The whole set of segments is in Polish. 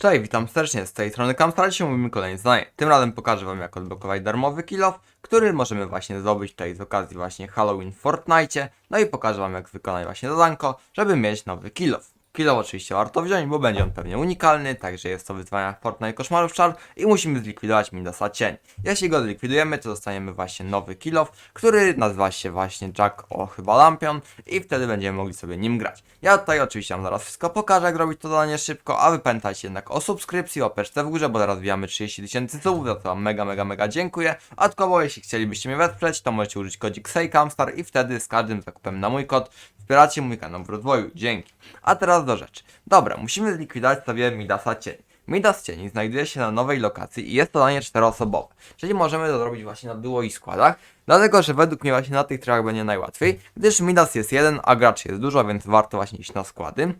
Cześć, witam serdecznie, z tej strony Kamstar, dzisiaj mówimy kolejne zdanie. Tym razem pokażę wam jak odblokować darmowy kill off, który możemy właśnie zdobyć tutaj z okazji właśnie Halloween w Fortnite. No i pokażę wam jak wykonać właśnie zadanko, żeby mieć nowy kill off oczywiście warto wziąć, bo będzie on pewnie unikalny, także jest to wyzwanie Fortnite Koszmarów Czar i musimy zlikwidować Midasa Cień. Jeśli go zlikwidujemy, to dostaniemy właśnie nowy kill off, który nazywa się właśnie Jack o chyba Lampion i wtedy będziemy mogli sobie nim grać. Ja tutaj oczywiście wam zaraz wszystko pokażę, jak robić to zadanie szybko, a wy pamiętajcie jednak o subskrypcji, o peszce w górze, bo teraz wbijamy 30 tysięcy subów, za to wam mega, mega, mega dziękuję. A dodatkowo, jeśli chcielibyście mnie wesprzeć, to możecie użyć kodzik SEJKAMSTAR i wtedy z każdym zakupem na mój kod wspieracie mój kanał w rozwoju. Dzięki. A teraz do rzeczy. Dobra, musimy zlikwidować sobie Midasa Cień. Midas Cieni znajduje się na nowej lokacji i jest to danie czteroosobowe, czyli możemy to zrobić właśnie na duo i składach, dlatego że według mnie właśnie na tych trybach będzie najłatwiej, gdyż Midas jest jeden, a graczy jest dużo, więc warto właśnie iść na składy,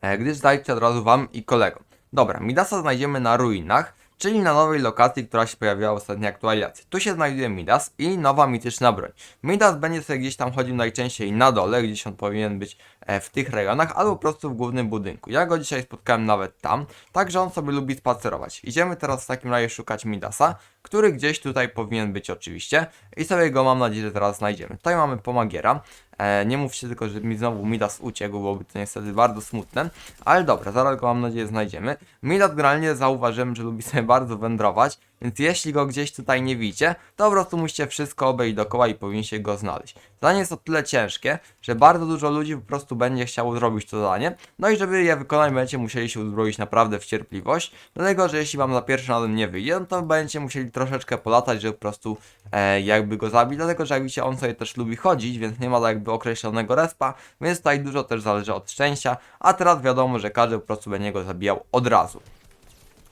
e, gdyż dajcie od razu wam i kolegom. Dobra, Midasa znajdziemy na ruinach, czyli na nowej lokacji, która się pojawiła w ostatniej aktualizacji. Tu się znajduje Midas i nowa mityczna broń. Midas będzie sobie gdzieś tam chodził najczęściej na dole, gdzieś on powinien być e, w tych rejonach, albo po prostu w głównym budynku. Ja go dzisiaj spotkałem nawet tam, także on sobie lubi spacerować. Idziemy teraz w takim razie szukać Midasa, który gdzieś tutaj powinien być oczywiście i sobie go mam nadzieję, że teraz znajdziemy. Tutaj mamy pomagiera. E, nie mówcie tylko, że mi znowu Midas uciekł, byłoby to niestety bardzo smutne, ale dobra, zaraz go mam nadzieję znajdziemy. Midas generalnie zauważyłem, że lubi sobie bardzo wędrować, więc jeśli go gdzieś tutaj nie widzicie, to po prostu musicie wszystko obejść dookoła i powinniście go znaleźć. Zadanie jest o tyle ciężkie, że bardzo dużo ludzi po prostu będzie chciało zrobić to zadanie, no i żeby je wykonać będziecie musieli się uzbroić naprawdę w cierpliwość, dlatego że jeśli wam za pierwszym razem nie wyjdzie, no to będziecie musieli troszeczkę polatać, żeby po prostu e, jakby go zabić, dlatego że jak widzicie on sobie też lubi chodzić, więc nie ma jakby określonego respa, więc tutaj dużo też zależy od szczęścia, a teraz wiadomo, że każdy po prostu będzie go zabijał od razu.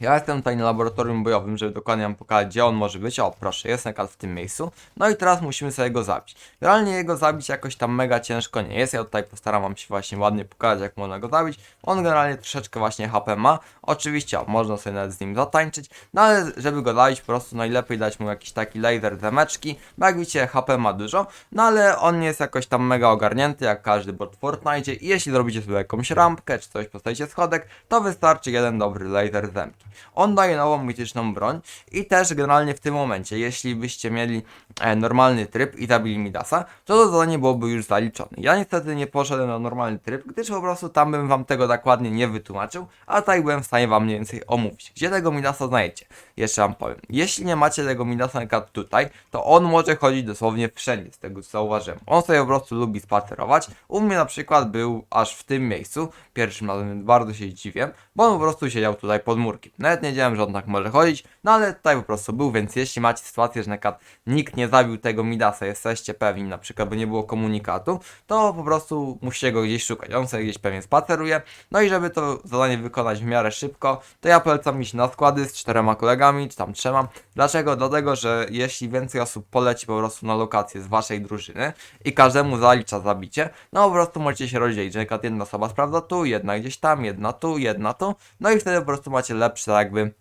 Ja jestem tutaj na laboratorium bojowym, żeby dokładnie wam pokazać, gdzie on może być. O, proszę, jest nakaz w tym miejscu. No i teraz musimy sobie go zabić. Realnie jego zabić jakoś tam mega ciężko nie jest. Ja tutaj postaram wam się właśnie ładnie pokazać, jak można go zabić. On generalnie troszeczkę właśnie HP ma. Oczywiście, o, można sobie nawet z nim zatańczyć. No ale żeby go zabić, po prostu najlepiej dać mu jakiś taki laser zemeczki. Bo jak widzicie, HP ma dużo. No ale on nie jest jakoś tam mega ogarnięty, jak każdy bot w Fortnite. I jeśli zrobicie sobie jakąś rampkę, czy coś postawicie schodek, to wystarczy jeden dobry laser zemki. On daje nową mityczną broń i też generalnie w tym momencie, jeśli byście mieli e, normalny tryb i zabili Midasa, to to zadanie byłoby już zaliczone. Ja niestety nie poszedłem na normalny tryb, gdyż po prostu tam bym wam tego dokładnie nie wytłumaczył, a tutaj byłem w stanie wam mniej więcej omówić. Gdzie tego Midasa znajdziecie? Jeszcze wam powiem. Jeśli nie macie tego Midasa na tutaj, to on może chodzić dosłownie wszędzie, z tego co zauważyłem. On sobie po prostu lubi spacerować. U mnie na przykład był aż w tym miejscu, pierwszym razem, bardzo się dziwię, bo on po prostu siedział tutaj pod murkiem. Nawet nie wiedziałem, że on tak może chodzić, no ale tutaj po prostu był, więc jeśli macie sytuację, że na nikt nie zabił tego Midasa, jesteście pewni na przykład, bo nie było komunikatu, to po prostu musicie go gdzieś szukać. On sobie gdzieś pewnie spaceruje. No i żeby to zadanie wykonać w miarę szybko, to ja polecam iść na składy z czterema kolegami, czy tam trzema. Dlaczego? Dlatego, że jeśli więcej osób poleci po prostu na lokację z waszej drużyny i każdemu zalicza zabicie, no po prostu możecie się rozdzielić, że jedna osoba sprawdza tu, jedna gdzieś tam, jedna tu, jedna tu, no i wtedy po prostu macie lepsze jakby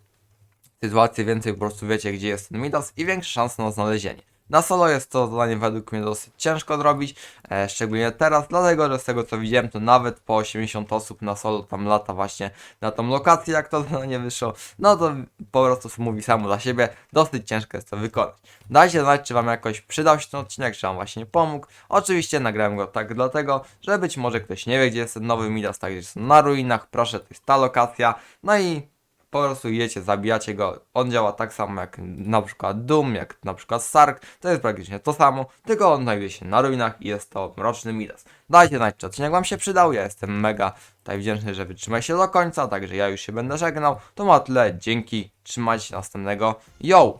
sytuacje, więcej po prostu wiecie, gdzie jest ten Midas i większe szanse na znalezienie. Na solo jest to zadanie według mnie dosyć ciężko zrobić, e, szczególnie teraz, dlatego że z tego co widziałem, to nawet po 80 osób na solo tam lata właśnie na tą lokację, jak to zadanie wyszło, no to po prostu mówi samo za siebie, dosyć ciężko jest to wykonać. Dajcie znać, czy Wam jakoś przydał się ten odcinek, czy Wam właśnie pomógł. Oczywiście nagrałem go tak dlatego, że być może ktoś nie wie, gdzie jest ten nowy Midas, także jest na ruinach, proszę, to jest ta lokacja, no i po prostu jecie, zabijacie go. On działa tak samo jak na przykład Doom, jak na przykład Sark. To jest praktycznie to samo, tylko on znajduje się na ruinach i jest to mroczny Midas. Dajcie znać, czy odcinek Wam się przydał. Ja jestem mega tutaj wdzięczny, że się do końca, także ja już się będę żegnał. To ma tyle. Dzięki. Trzymajcie się następnego. Yo!